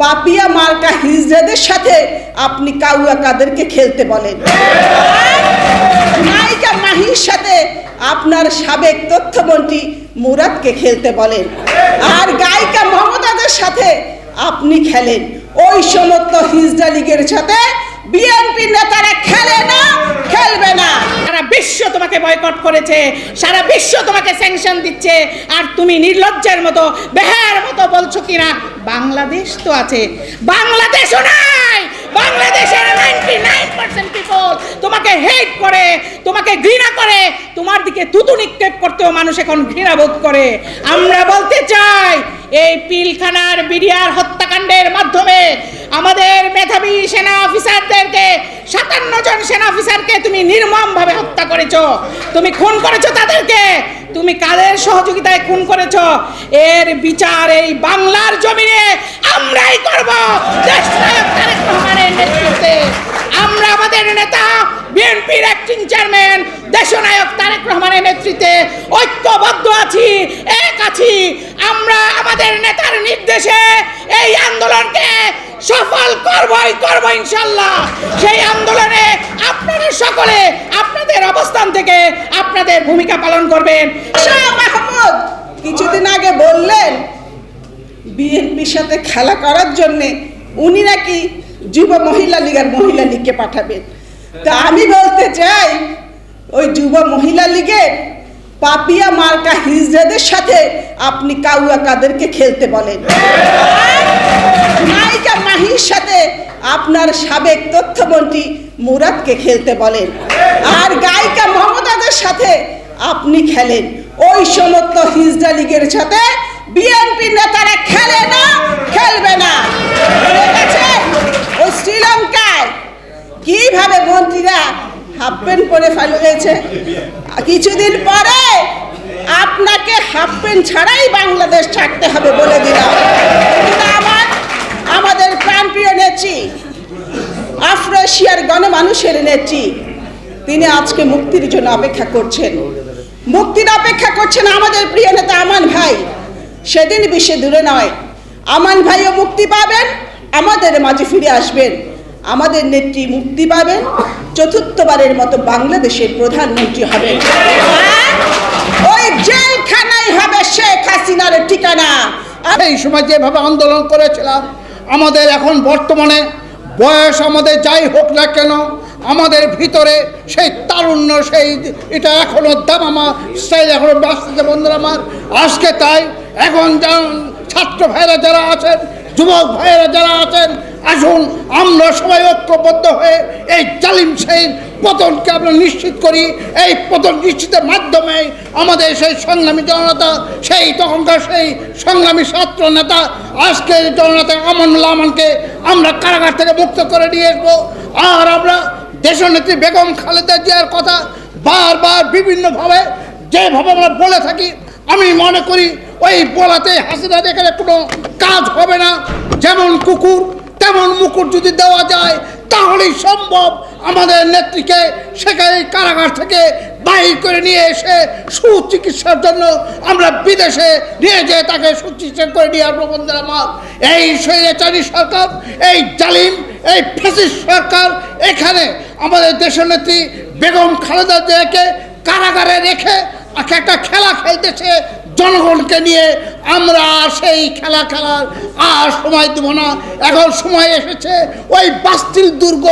পাপিয়া মার্কা হিজড়াদের সাথে আপনি কাউয়া কাদেরকে খেলতে বলেন। নায়িকা মাহির সাথে আপনার সাবেক তথ্যমন্ত্রী মুরাদকে খেলতে বলেন। আর গায়িকা মমতাদের সাথে আপনি খেলেন। ওই সমস্ত হিজড়া লীগের সাথে বিএনপি নেতারা খেলে না, খেলবে না। বিশ্ব তোমাকে বয়কট করেছে, সারা বিশ্ব তোমাকে স্যাংশন দিচ্ছে, আর তুমি নির্লজ্জের মতো, বেহার মতো বলছো কিনা? বাংলাদেশ তো আছে। বাংলাদেশও নাই! বাংলাদেশের নাইনটি নাইন পার্সেন্ট পিপল তোমাকে হেট করে, তোমাকে ঘৃণা করে, তোমার দিকে তুতু নিক্ষেপ করতেও মানুষ এখন ঘৃণা বোধ করে। আমরা বলতে চাই, এই পিলখানার বিডিআর হত্যাকাণ্ডের মাধ্যমে আমাদের মেধাবী সেনা অফিসারদেরকে, সাতান্ন জন সেনা অফিসারকে তুমি নির্মমভাবে হত্যা করেছ। তুমি খুন করেছ তাদেরকে। তুমি কাদের সহযোগিতায় খুন করেছ? এর বিচার এই বাংলার জমিনে আমরাই করব দেশনায়ক তারেক রহমানের নেতৃত্বে আমরা আমাদের নেতা বিএনপির অ্যাক্টিং চেয়ারম্যান দেশনায়ক তারেক রহমানের নেতৃত্বে ঐক্যবদ্ধ আছি এক আছি আমরা আমাদের নেতার নির্দেশে এই আন্দোলনকে সফল করবই করব ইনশাল্লাহ সেই আন্দোলনে আপনারা সকলে আপনাদের অবস্থান থেকে আপনাদের ভূমিকা পালন করবেন। মাহমুদ, কিছুদিন আগে বললেন, বিএনপির সাথে খেলা করার জন্যে উনি নাকি যুব মহিলা লীগের মহিলা লীগকে পাঠাবেন। তা আমি বলতে চাই, ওই যুব মহিলা লীগের পাপিয়া মার্কা হিজড়াদের সাথে আপনি কাউয়া কাদেরকে খেলতে বলেন। নায়িকা মাহির সাথে আপনার সাবেক তথ্যমন্ত্রী মুরাদকে খেলতে বলেন। আর গায়িকা মমতাদের সাথে আপনি খেলেন। ওই সমস্ত হিজড়া লীগের সাথে বিএনপি নেতারা খেলে না, খেলবে না। গেছে ওই শ্রীলঙ্কায় কীভাবে মন্ত্রীরা হাফ প্যান্ট পরে ফেলেছে কিছুদিন পরে হাফ প্যান্ট ছাড়াই বাংলাদেশ ছাড়তে হবে বলে দিলাম। আমাদের প্রাণপ্রিয় নেত্রী, আফ্রাশিয়ার গণমানুষের নেত্রী, তিনি আজকে মুক্তির জন্য অপেক্ষা করছেন। মুক্তির অপেক্ষা করছেন আমাদের প্রিয় নেতা আমান ভাই। সেদিন বিশ্বে দূরে নয়। আমান ভাইও মুক্তি পাবেন, আমাদের মাঝে ফিরে আসবেন। আমাদের নেত্রী মুক্তি পাবেন, চতুর্থবারের মতো বাংলাদেশের প্রধানমন্ত্রী হবেন। ওই জেলখানাই হবে শেখ হাসিনার ঠিকানা? এই সময় যেভাবে আন্দোলন করেছিলাম, আমাদের এখন বর্তমানে বয়স আমাদের যাই হোক না কেন, আমাদের ভিতরে সেই তারুণ্য, সেই এটা এখনও দাম আমার স্টাইল এখনও বাঁচতেছে বন্ধুরা আমার। আজকে তাই এখন ছাত্র ভাইরা যারা আছেন, যুবক ভাইয়েরা যারা আছেন, আসুন, আমরা সবাই ঐক্যবদ্ধ হয়ে এই জালিম সেই পতনকে আমরা নিশ্চিত করি। এই পতন নিশ্চিতের মাধ্যমে আমাদের সেই সংগ্রামী জননেতা সেই তখনকার সেই সংগ্রামী ছাত্র নেতা, আজকে জননেতা আমানুল্লাহ আমানকে আমরা কারাগার থেকে মুক্ত করে নিয়ে আসব। আর আমরা দেশনেত্রী বেগম খালেদা জিয়ার কথা বারবার বিভিন্নভাবে যেভাবে আমরা বলে থাকি, আমি মনে করি ওই বলাতে হাসিনা এখানে কোনো কাজ হবে না, যেমন কুকুর, তেমন মুকুর যদি দেওয়া যায়, তাহলেই সম্ভব। আমাদের নেত্রীকে সেখানে কারাগার থেকে বাহির করে নিয়ে এসে সুচিকিৎসার জন্য আমরা বিদেশে নিয়ে যেয়ে তাকে সুচিকিৎসা করে নিয়ে আসব বন্ধুরা আমার এই স্বৈরাচারী সরকার, এই জালিম, এই ফেসিস সরকার, এখানে আমাদের দেশের নেত্রী বেগম খালেদা জিয়াকে কারাগারে রেখে একটা খেলা খেলতেছে জনগণকে নিয়ে। আমরা সেই খেলা খেলার আর সময় দেব না। এখন সময় এসেছে, ওই বাস্তিল দুর্গ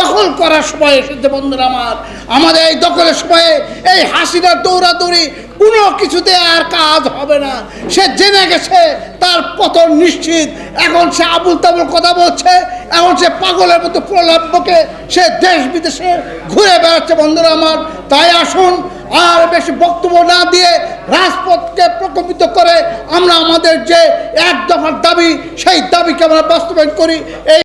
দখল করার সময় এসেছে বন্ধুরা আমার, আমাদের এই দখলের সময়ে এই হাসিনার দৌড়াদৌড়ি কোনো কিছুতে আর কাজ হবে না। সে জেনে গেছে, তার পতন নিশ্চিত। এখন সে আবুল তাবুল কথা বলছে, এখন সে পাগলের মতো প্রলাপকে সে দেশ বিদেশে ঘুরে বেড়াচ্ছে বন্ধুরা আমার। তাই আসুন, আর বেশি বক্তব্য না দিয়ে রাজপথকে প্রকম্পিত করে আমরা আমাদের যে এক দফার দাবি, সেই দাবিকে আমরা বাস্তবায়ন করি। এই